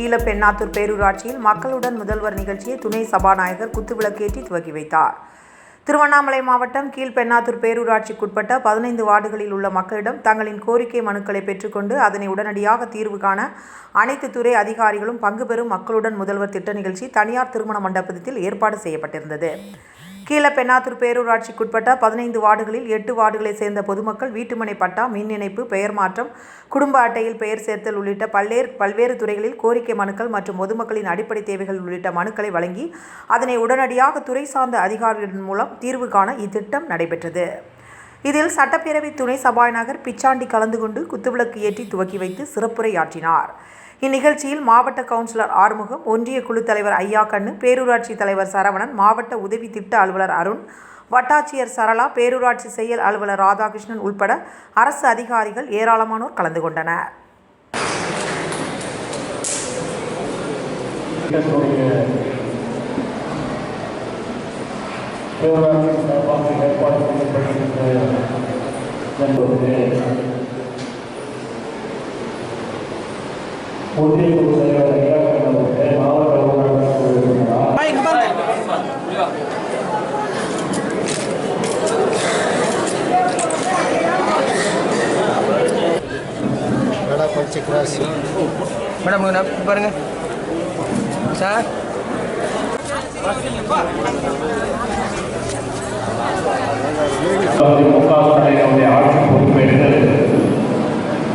கீழப்பெண்ணாத்தூர் பேரூராட்சியில் மக்களுடன் முதல்வர் நிகழ்ச்சியை துணை சபாநாயகர் குத்துவிளக்கேற்றி துவக்கி வைத்தார். திருவண்ணாமலை மாவட்டம் கீழ்பெண்ணாத்தூர் பேரூராட்சிக்குட்பட்ட பதினைந்து வார்டுகளில் உள்ள மக்களிடம் தங்களின் கோரிக்கை மனுக்களை பெற்றுக்கொண்டு அதனை உடனடியாக தீர்வு காண அனைத்து துறை அதிகாரிகளும் பங்கு பெறும் மக்களுடன் முதல்வர் திட்ட நிகழ்ச்சி தனியார் திருமண மண்டபத்தில் ஏற்பாடு செய்யப்பட்டிருந்தது. கீழப்பெண்ணாத்தூர் பேரூராட்சிக்குட்பட்ட பதினைந்து வார்டுகளில் எட்டு வார்டுகளை சேர்ந்த பொதுமக்கள் வீட்டுமனை பட்டா மின் இணைப்பு பெயர் மாற்றம் குடும்ப அட்டையில் பெயர் சேர்த்தல் உள்ளிட்ட பல்வேறு பல்வேறு துறைகளில் கோரிக்கை மனுக்கள் மற்றும் பொதுமக்களின் அடிப்படை தேவைகள் உள்ளிட்ட மனுக்களை வழங்கி அதனை உடனடியாக துறை சார்ந்த அதிகாரிகளின் மூலம் தீர்வு காண இத்திட்டம் நடைபெற்றது. இதில் சட்டப்பேரவை துணை சபாநாயகர் பிச்சாண்டி கலந்து கொண்டு குத்துவிளக்கு ஏற்றி துவக்கி வைத்து சிறப்புரையாற்றினார் இந்நிகழ்ச்சியில் மாவட்ட கவுன்சிலர் ஆறுமுகம் ஒன்றிய குழு தலைவர் ஐயா கண்ணு பேரூராட்சி தலைவர் சரவணன் மாவட்ட உதவி திட்ட அலுவலர் அருண் வட்டாட்சியர் சரளா பேரூராட்சி செயல் அலுவலர் ராதாகிருஷ்ணன் உட்பட அரசு அதிகாரிகள் ஏராளமானோர் கலந்து கொண்டனர் Gracias. பேரூராட்சி சார்பாக ஏற்பாடு செய்யப்பட்டிருக்கின்ற ஒன்றிய குழு தலைவர் ஐயா மாவட்ட ஊராட்சி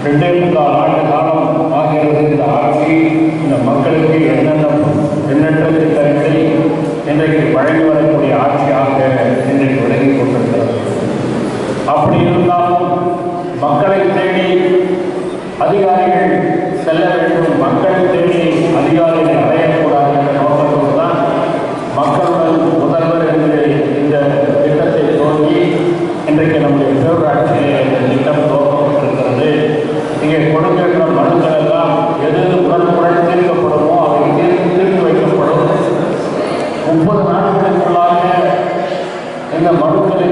ரெண்டே முக்கால் ஆண்டு காலம் ஆகிறது ஆட்சி இந்த மக்களுக்கு என்னென்ன எண்ணற்ற திட்டங்களை இன்றைக்கு வழங்கி வரக்கூடிய ஆட்சியாக இன்றைக்கு விலகி கொண்டிருக்கிறது. அப்படி இருந்தாலும் மக்களை தேடி அதிகாரிகள் இன்றைக்கு நம்முடைய பேரூராட்சி திட்டம் துவக்கப்பட்டிருக்கிறது. இங்கே கொடுக்கின்ற மனுக்கள் எல்லாம் எது உடனுக்குடன் தீர்க்கப்படுமோ அவை தீர்த்து தீர்த்து வைக்கப்படும். முப்பது நாட்களுக்குள்ளாக இந்த மனுக்களை